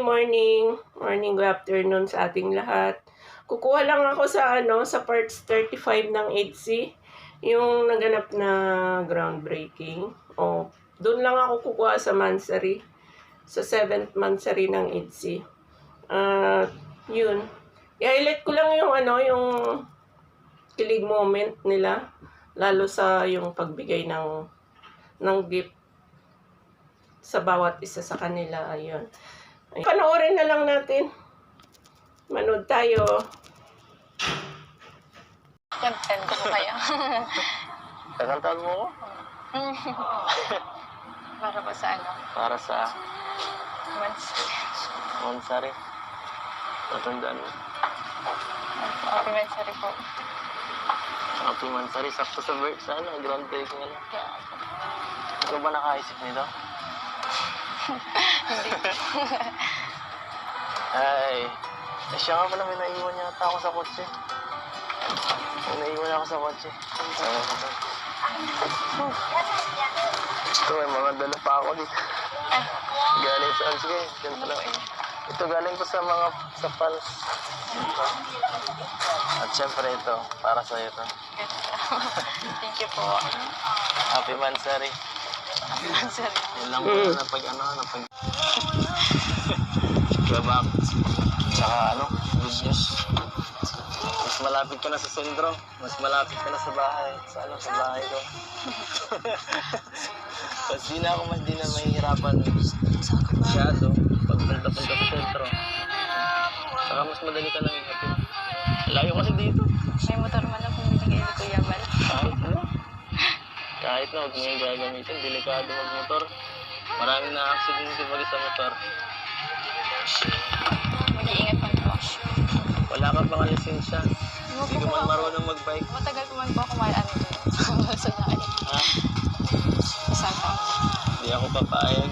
morning. Morning, good afternoon sa ating lahat. Kukuha lang ako sa ano, sa parts 35 ng 8C. Yung naganap na groundbreaking. O, doon lang ako kukuha sa Mansari. Sa 7th Mansari ng 8C. Ah, yun. I-highlight ko lang yung ano, yung kilig moment nila. Lalo sa yung pagbigay ng ng gift sa bawat isa sa kanila. Ayun. Ay, Panoorin na lang natin. Manood tayo. Content ko po kayo. Kakantahan mo ko? Para po sa ano? Para sa Months. Mansari. Matandaan mo. Happy Mansari po. Happy Mansari. Sakto sa. Sa ano? Grand breaking ano. Ikaw ba nakaisip nito? Hindi. Ay. Eh, siya nga pala may naiwan yata ako sa kotse. May naiwan ako sa kotse. Ano ko to? Ito, may mga dala pa ako dito. Galing sa sige, ganito lang. Ito galing ko sa mga sa fans. At syempre ito, para sa iyo to. Thank you po. Happy Mansari. Mansari. Yun lang muna na pag ano, na pag... Babak. Tsaka ano, news. Mas malapit ka na sa sentro. Mas malapit ka na sa bahay. Sa ano, sa bahay ko. Mas di na ako, mas di na mahihirapan. Masyado. Pag punta-punta sa sentro. Saka mas madali ka lang ihatid. Layo kasi dito. May motor man na pumibigay ni Kuya Bal. Kahit na. Kahit na, huwag mo yung gagamitin. Delikado magmotor. Maraming na-accident pag sa motor. Mag-iingat man po. Wala ka pang lisensya. Hindi ka man marunong mag-bike. Matagal ko man po ako may ano dun. Sa bahay. Ha? Isang taon. Hindi ako papayag.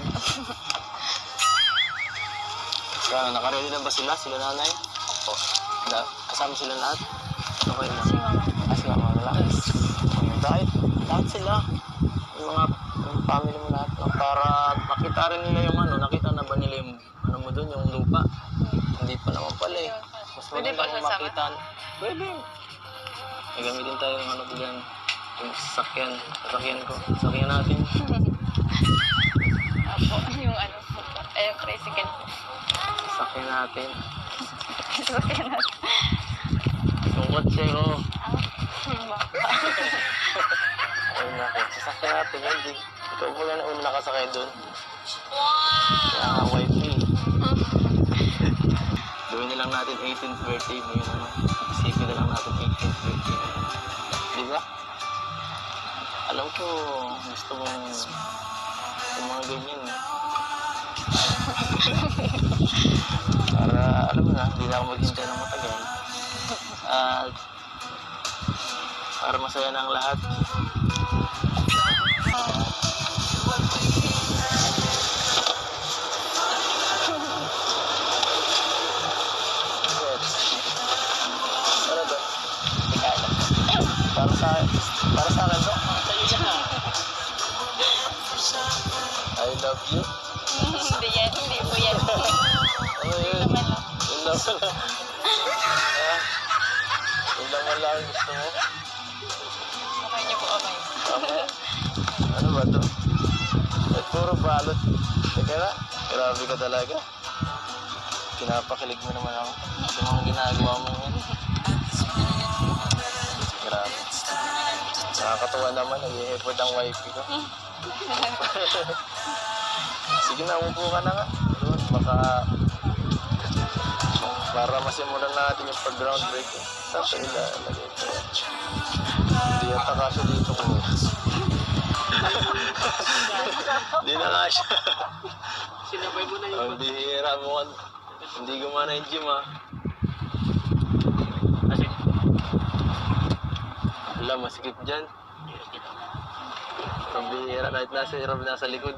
Kaya nakaredy na ba sila? Sila nanay? Opo. Da, kasama sila lahat? Okay na. Si Mama. Ah, lalaki. Dahil, lahat sila. Yung mga yung family mo lahat. Para makita rin nila yung ano. Nakita na ba nila yung ano mo dun, yung lupa? Hindi pa naman pala eh. Mas Pwede maganda ba kung sasama? makita. Pwede. May gamitin tayo ng ano diyan. Yung sasakyan. Sasakyan ko. Sasakyan natin. Apo. Yung ano po. Ay, yung tricycle po. Sasakyan natin. Sasakyan natin. Yung kotse ko. Hmm, ba? Ayun na ako. Sasakyan natin. Hindi. Ikaw pala na una nakasakay doon. Kaya nga wifey. Gawin na lang natin 18th birthday mo yun ano. Isipin na lang natin 18th birthday mo. Di ba? Alam ko, gusto mong yung mga ganyan. eh. Para, alam mo na, hindi na ako maghintay ng matagal. At, para masaya na ang lahat. Love you. Hindi yan. Hindi po yan. Ano yun? Yun lang pala. Ah, Yun lang ang gusto mo. Mukha niyo po okay. Tama. Ano ba to? Ba't puro balot? Teka na, grabe ka talaga. Pinapakilig mo naman ako sa mga ginagawa mo ngayon. Grabe. Nakakatuwa naman, nag-i-effort ang wifey ko. Sige na, umupo ka na nga. Doon, baka para masimulan natin yung pag-ground breaking. Sa ila, lagay ko. Hindi yata kasya dito ko. Hindi na kasya. Sinabay mo na Oh, Hindi hira mo. kan- Hindi gumana yung gym ah. Wala, masikip dyan. Ang bihira kahit nasa hirap nasa likod.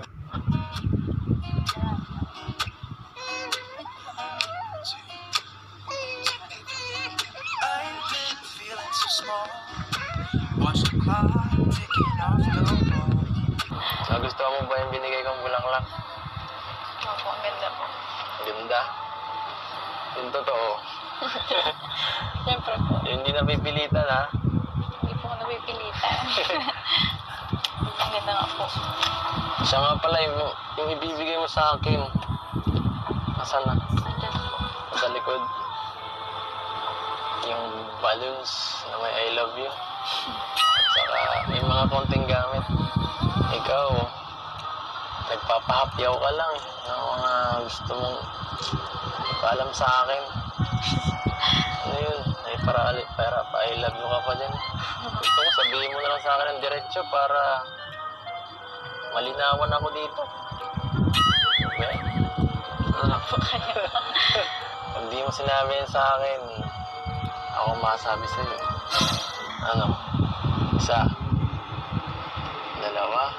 Nagustuhan mo ba yung binigay kong bulaklak? Opo, ang ganda po. Ganda. Yung totoo. Siyempre po. Yung hindi napipilitan ha. Hindi po ako napipilitan. Ang ganda nga po. Siya nga pala yung, yung ibibigay mo sa akin. Nasaan na? Sa likod. Yung balloons na may I love you. At saka may mga konting gamit. Ikaw, nagpapahapyaw ka lang ng mga gusto mong ipaalam sa akin. Ano yun? Ay, para, para pa I love you ka pa din. Gusto ko sabihin mo na lang sa akin ng diretsyo para malinawan ako dito. Okay? Ano? Pag di mo sinabi yan sa akin, ako masabi sa'yo. Ano? Isa. Dalawa.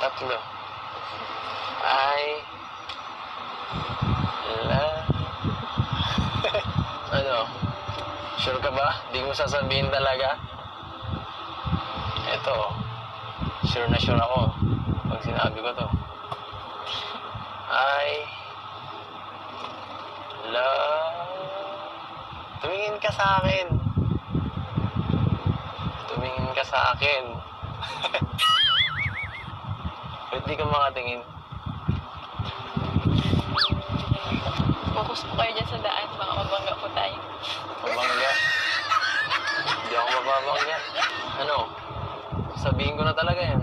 Tatlo. Ay. La. ano? Sure ka ba? Di mo sasabihin talaga? Eto. Sure na sure ako. Pag sinabi ko to. Ay. Love. Tumingin ka sa akin. Tumingin ka sa akin. Ba't di ka makatingin? Focus po kayo dyan sa daan. Baka mabangga po tayo. Mabangga. Hindi ako mababangga. Ano? Sabihin ko na talaga yan.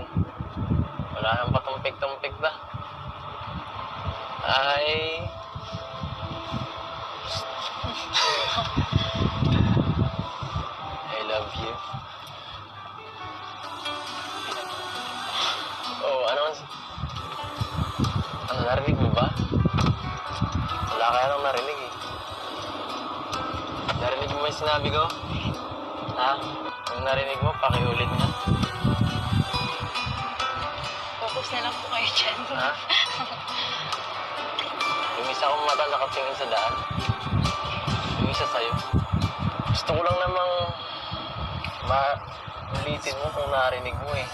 Mata nakatingin sa daan. Yung isa sa'yo. Gusto ko lang namang ma-ulitin mo kung narinig mo eh.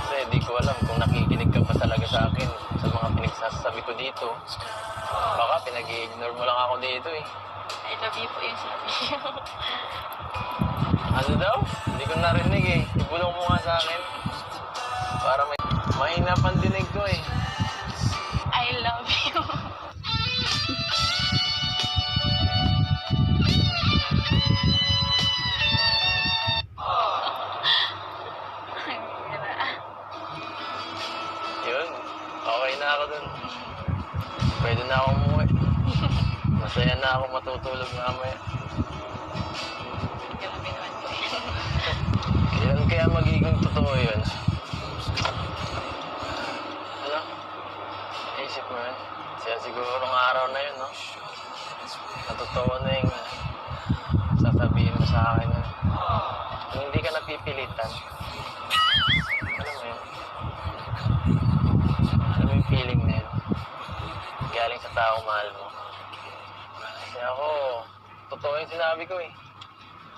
Kasi di ko alam kung nakikinig ka pa talaga sa akin sa mga pinagsasabi ko dito. Baka pinag-ignore mo lang ako dito eh. I love you po yung sabi. Ano daw? Hindi ko narinig eh. Ibulong mo nga sa akin. Para may mahina pang dinig ko eh. Masaya na ako matutulog mamaya. Kailan kaya magiging totoo yun? Ano? Naisip mo yun? Siya siguro ng araw na yun, no? Natotoo na yung sasabihin mo sa akin yun. Kung hindi ka napipilitan, alam mo yun? Alam mo yung feeling na yun? Galing sa tao mahal mo. Ako, totoo yung sinabi ko eh.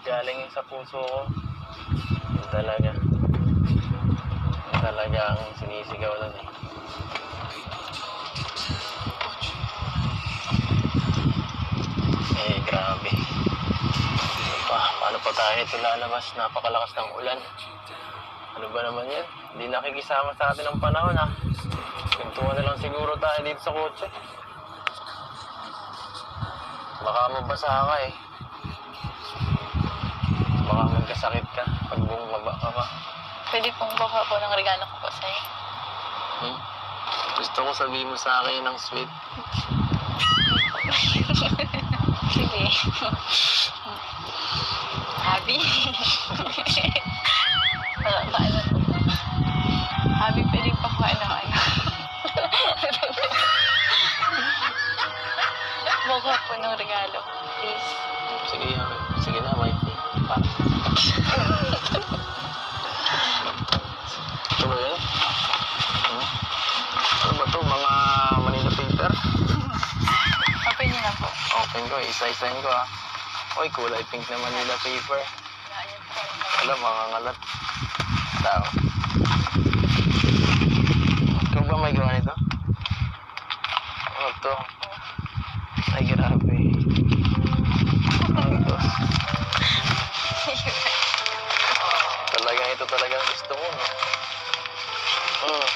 Galing sa puso ko. Yun talaga. Yun talaga ang sinisigaw nun eh. Eh, grabe. Pa? Paano pa tayo ito lalabas? Napakalakas ng ulan. Ano ba naman yan? Hindi nakikisama sa atin ang panahon ha. Pintuan na lang siguro tayo dito sa kotse. Baka mabasa ka eh. Baka magkasakit ka pag bumaba ka pa. Pwede pong baka po ng regalo ko po sa'yo. Hmm? Gusto ko sabihin mo sa akin ng sweet. Sige. Happy. Wala. Happy, pwede pa po ano ano. Baka po ng regalo. Please. Sige, sige na, wifey. Ito ba? Hmm? Ano ba to? Mga Manila paper? Open niyo na po. Open ko, isa-isahin ko ha. Uy, kulay pink na Manila paper. Alam, mga ngalat. Tao. Ikaw ba may gawa nito? to? Gusto mo, no? Hmm.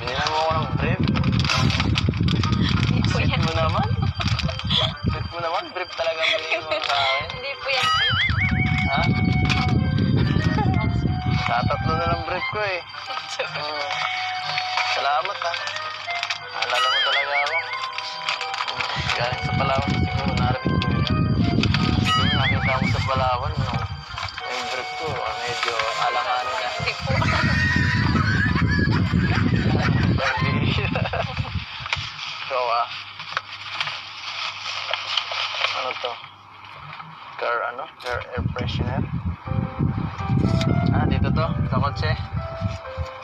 Binilan mo ako ng brief. Sweet mo naman. Sweet mo naman. Brief talaga ang binigay mo sa akin. Hindi po yan. Ha? Tatatlo na lang brief ko eh. Hmm. Salamat ha. Naalala mo talaga ako. Galing sa Palawan siguro narinig ko yun. Yung nakita mo sa Palawan, no? Medyo alanganin na. Ikaw ah. Ano to? Car ano? Car air freshener? Ah, dito to? Sa kotse?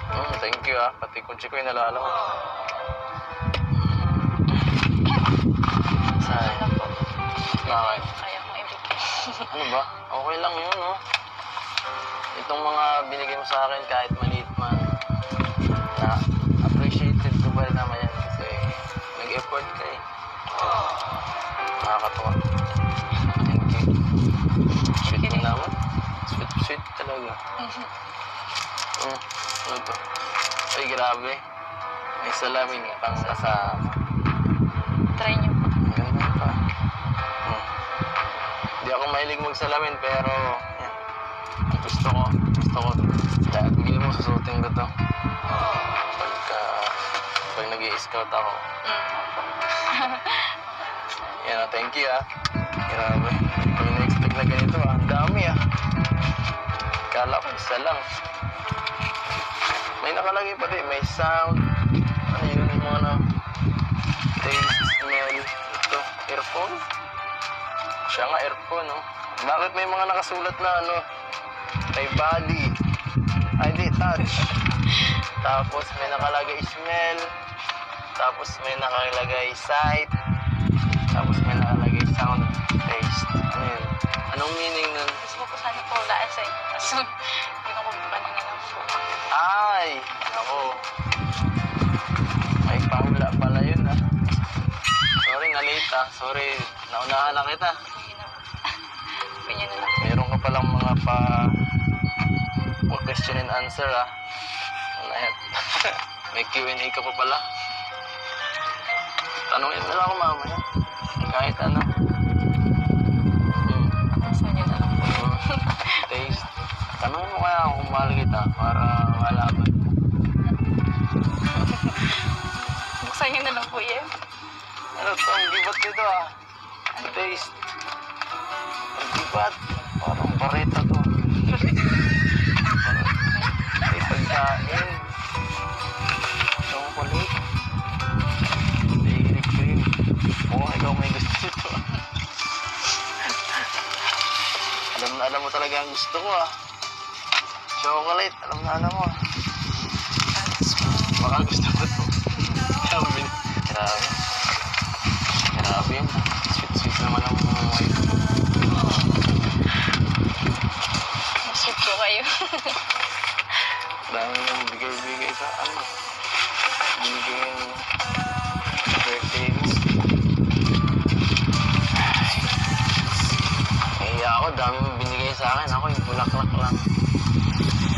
Hmm, thank you ah. Pati kotse ko yung nalala mo. Saan? Ano? Bakit? Kaya kong ibigay. Ano ba? Okay lang yun, no? Itong mga binigay mo sa akin kahit maliit man, na appreciated ko rin naman yan kasi nag-effort ka eh. Nakakatawa. Thank you. Sweet mo naman. Sweet, sweet talaga. Hmm, ano to? Ay, grabe. May salamin pang kasama. Try niyo po. Ganda pa. Hmm. Hindi ako mahilig magsalamin pero. Gusto ko. Gusto ko. Kaya bigyan mo susutin ko to. Pagka pag nag scout ako. Mm. Yan ah, thank you ah. Grabe. Hindi ko na-expect na ganito ah. Ang dami ah. Kala ko isa lang. May nakalagay pa din. May sound. Ano yun yung mga na taste, smell. Ito, earphone. Siya nga earphone, no? Bakit may mga nakasulat na ano? May body. Ay, di, touch. Tapos may nakalagay smell. Tapos may nakalagay sight. Tapos may nakalagay sound, taste. Ano yun? Anong meaning nun? Gusto ko sana po dahil sa. Kaso, hindi ko lang po. Ay! Ako. Ay, pahula pala yun ah. Sorry, na-late ah. Sorry, naunahan na kita. Hindi. Ganyan na lang. Meron ka palang mga pa... mga question and answer ah. Yan? May Q&A ka pa pala. Tanungin mo lang ako mamaya. Kahit ano. Hmm. Na lang po. Hmm. Taste. Tanungin mo kaya kung mahal kita para malaman. Buksan niyo na lang po yan. Ano to? Ang gibat nito ah. Taste. Ang gibat. Parang bareta ah. Chocolate. Alam na alam mo. Baka gusto ko to. Sabi Grabe. Grabe yun. Sweet-sweet naman ang mga wife ko. Masip ko kayo. Dami nang bigay-bigay sa ano. Binigay yung birthday mo. Kaya ako, dami mong binigay sa akin. Bulaklak lang.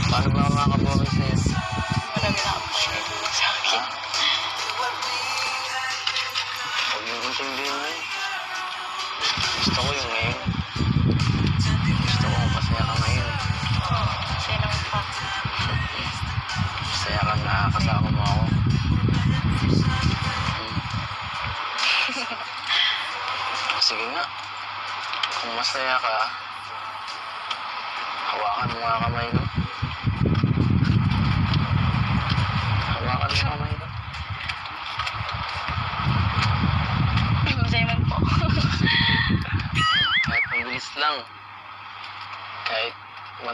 Paano ba ako makakabawi sa'yo?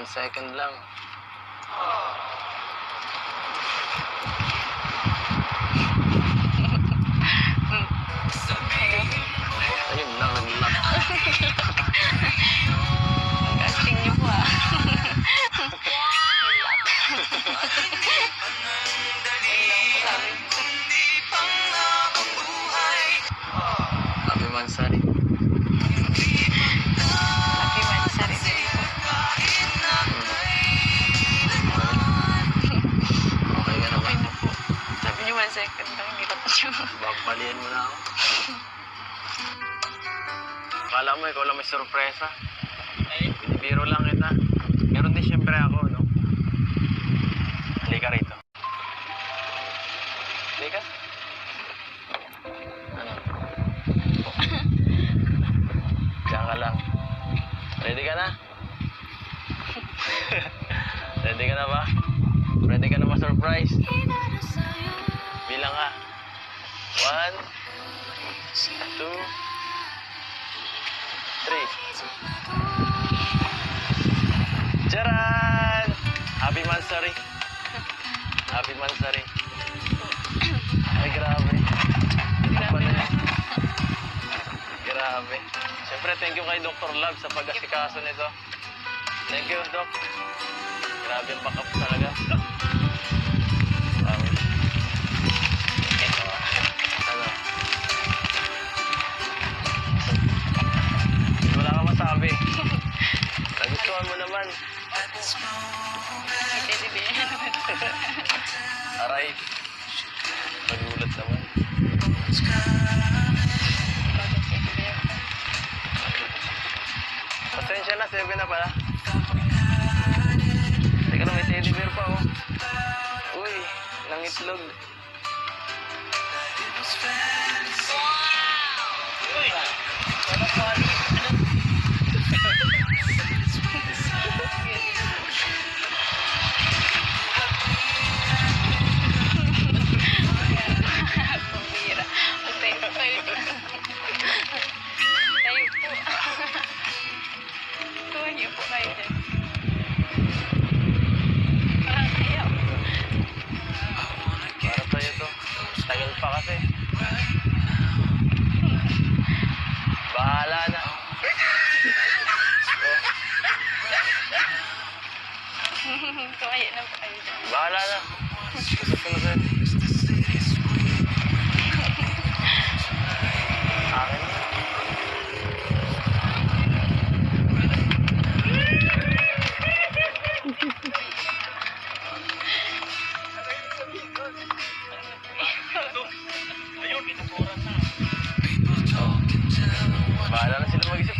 One second lang. Ikaw lang may sorpresa. Binibiro lang kita. Charan! Happy Mansari. Happy Mansari. Ay, grabe. Yan? Grabe. Siyempre, thank you kay Dr. Love sa pag-asikaso nito. Thank you, Doc. Grabe ang backup talaga. Nagustuhan mo naman. Teddy bear. Aray. Nagulat naman. Pasensya na, 7 na pala. Teka na, may teddy bear pa oh. Uy, nangitlog. information.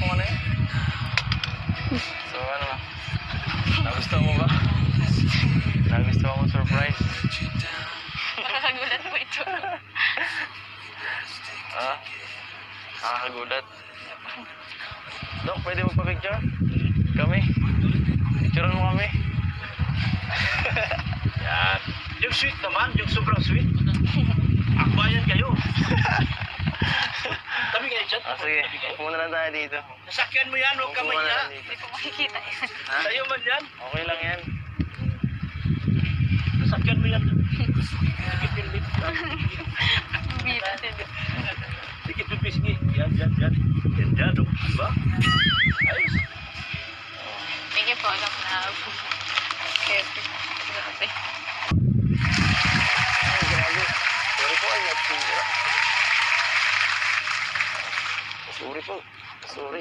Kung ano yun. So ano ba? Nagustuhan mo ba? Nagustuhan mo surprise? Nakakagulat po ito. Ha? Nakakagulat. Dok, pwede mo pa-picture? Kami? Picturean mo kami? Yan. Yung sweet naman, yung sobrang sweet. Akbayan kayo. Tabi kayo dyan. Ah, sige. Upo na lang tayo dito. Nasakyan mo yan, huwag ka Upo na maya. lang dito. Hindi po makikita yan. Ha? Sa'yo man yan. Okay lang yan. Nasakyan mo yan. Dikit pilbit. Pambira. Dikit pilbit. Sige. Yan, yan, yan. Yan, yan. oh. Diba? Ayos. Thank you po, Love. Okay, okay. Grabe. Ay, grabe. Sorry po, ay nagpira. Sorry po. Sorry.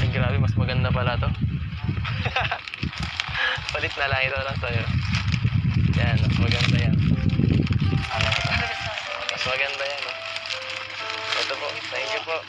Ay, grabe. Mas maganda pala to. Palit na lang ito lang sa'yo. Yan, mas maganda yan. Mas maganda yan. Ito po. Thank you po.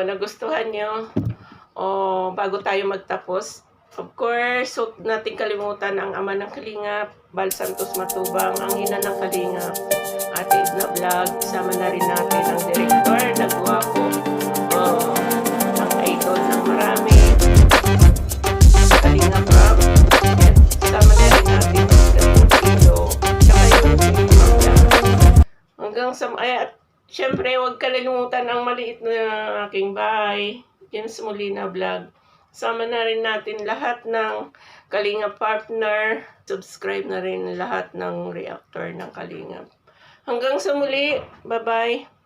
Ano, nagustuhan nyo. O bago tayo magtapos, of course, huwag natin kalimutan ang ama ng Kalingap, Bal Santos Matubang, ang ina ng Kalingap, Ate Edna Vlog, sama na rin natin ang director na guwapo, o ang idol ng marami, Kalingap at sama na rin natin ang yung Hanggang sa, syempre, huwag kalilimutan ang maliit na aking bahay. Sa Molina Vlog. Sama na rin natin lahat ng Kalinga Partner. Subscribe na rin lahat ng reactor ng Kalinga. Hanggang sa muli. Bye-bye.